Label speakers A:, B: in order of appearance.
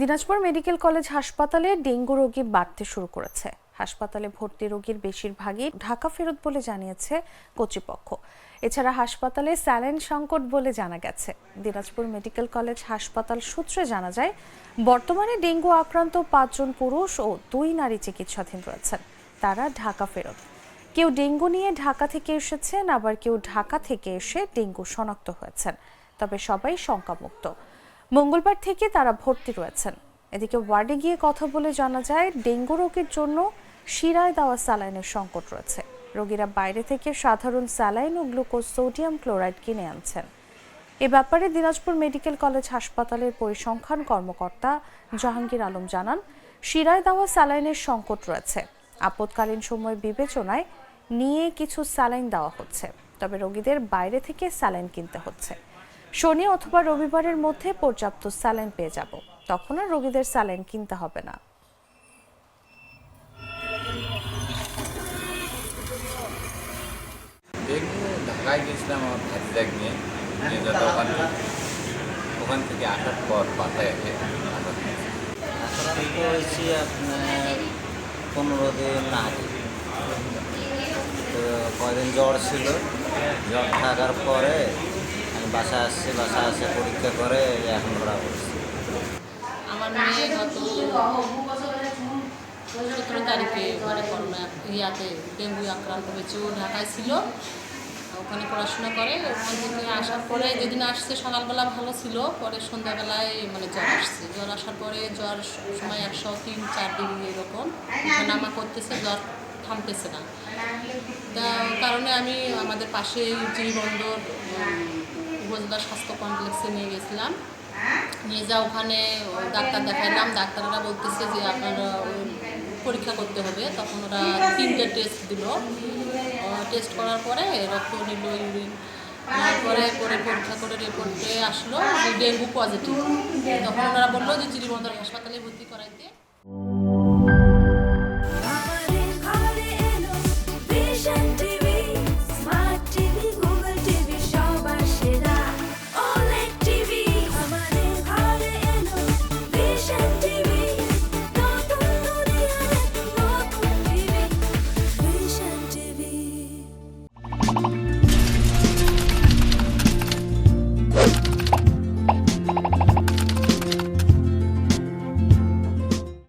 A: Dinajpur medical college হাসপাতালে dengue রোগী বাড়তে শুরু করেছে। হাসপাতালে ভর্তি রোগীর বেশিরভাগই ঢাকা ফেরত বলে জানিয়েছে কর্তৃপক্ষ। এছাড়া হাসপাতালে স্যালাইন সংকট বলে জানা গেছে। দিনাজপুর মেডিকেল কলেজ হাসপাতাল সূত্রে জানা যায়, বর্তমানে ডেঙ্গু আক্রান্ত পাঁচজন পুরুষ ও দুই নারী চিকিৎসাধীন রয়েছেন। তারা ঢাকা ফেরত। কেউ ডেঙ্গু নিয়ে ঢাকা থেকে এসেছেন, আবার কেউ ঢাকা থেকে এসে ডেঙ্গু শনাক্ত হয়েছেন। তবে সবাই শঙ্কামুক্ত। মঙ্গলবার থেকে তারা ভর্তি রয়েছেন। এদিকে ওয়ার্ডে গিয়ে কথা বলে জানা যায়, ডেঙ্গু রোগীর জন্য শিরায় দেওয়া স্যালাইনের সংকট রয়েছে। রোগীরা বাইরে থেকে সাধারণ স্যালাইন ও গ্লুকোজ সোডিয়াম ক্লোরাইড কিনে আনছেন। এ ব্যাপারে দিনাজপুর মেডিকেল কলেজ হাসপাতালের পরিসংখ্যান কর্মকর্তা জাহাঙ্গীর আলম জানান, শিরায় দেওয়া স্যালাইনের সংকট রয়েছে। আপৎকালীন সময় বিবেচনায় নিয়ে কিছু স্যালাইন দেওয়া হচ্ছে, তবে রোগীদের বাইরে থেকে স্যালাইন কিনতে হচ্ছে। শনি অথবা রবিবারের মধ্যে পর্যাপ্ত স্যালাইন পেয়ে যাব। তখন আর রোগীদের স্যালাইন কিনতে হবে না।
B: দেখব ঢাকায় গেছিলাম আমার ভাতিজাক নিয়ে। নিয়ে যাতে ওখান থেকে। ওখান থেকে আসার পর বাসায় এসে
C: হয়েছি আপনার পনেরো দিন আগে। তো কয়দিন জ্বর ছিল। জ্বর? থাকার পরে বাসা আসছে বাসা আসে পরীক্ষা করে এখন ধরা
D: আমার মেয়ে গত সতেরো তারিখে মানে করোনা ইয়াতে ডেঙ্গু আক্রান্ত হয়েছে। ও ঢাকায় ছিল, ওখানে পড়াশোনা করে। ওখান থেকে আসার পরে যেদিন আসছে, সকালবেলা ভালো ছিল। পরে সন্ধ্যাবেলায় মানে জ্বর আসছে। জ্বর আসার পরে জ্বর সময় একশো তিন, চার ডিগ্রি এরকম। নামা করতেছে, জ্বর থামতেছে না। তা কারণে আমি আমাদের পাশে জিরিবন্দর উপজেলা স্বাস্থ্য কমপ্লেক্সে নিয়ে গেছিলাম। নিয়ে যা ওখানে ডাক্তার দেখাইলাম, ডাক্তাররা বলতেছে যে আপনার পরীক্ষা করতে হবে। তখন ওরা তিনটে টেস্ট দিল। টেস্ট করার পরে রক্ত নিল ইউরিন তারপরে করে পরীক্ষা করে রিপোর্টে আসলো ডেঙ্গু পজিটিভ তখন ওরা বলল যে চিরিবন্দর হাসপাতালে ভর্তি করাইতে।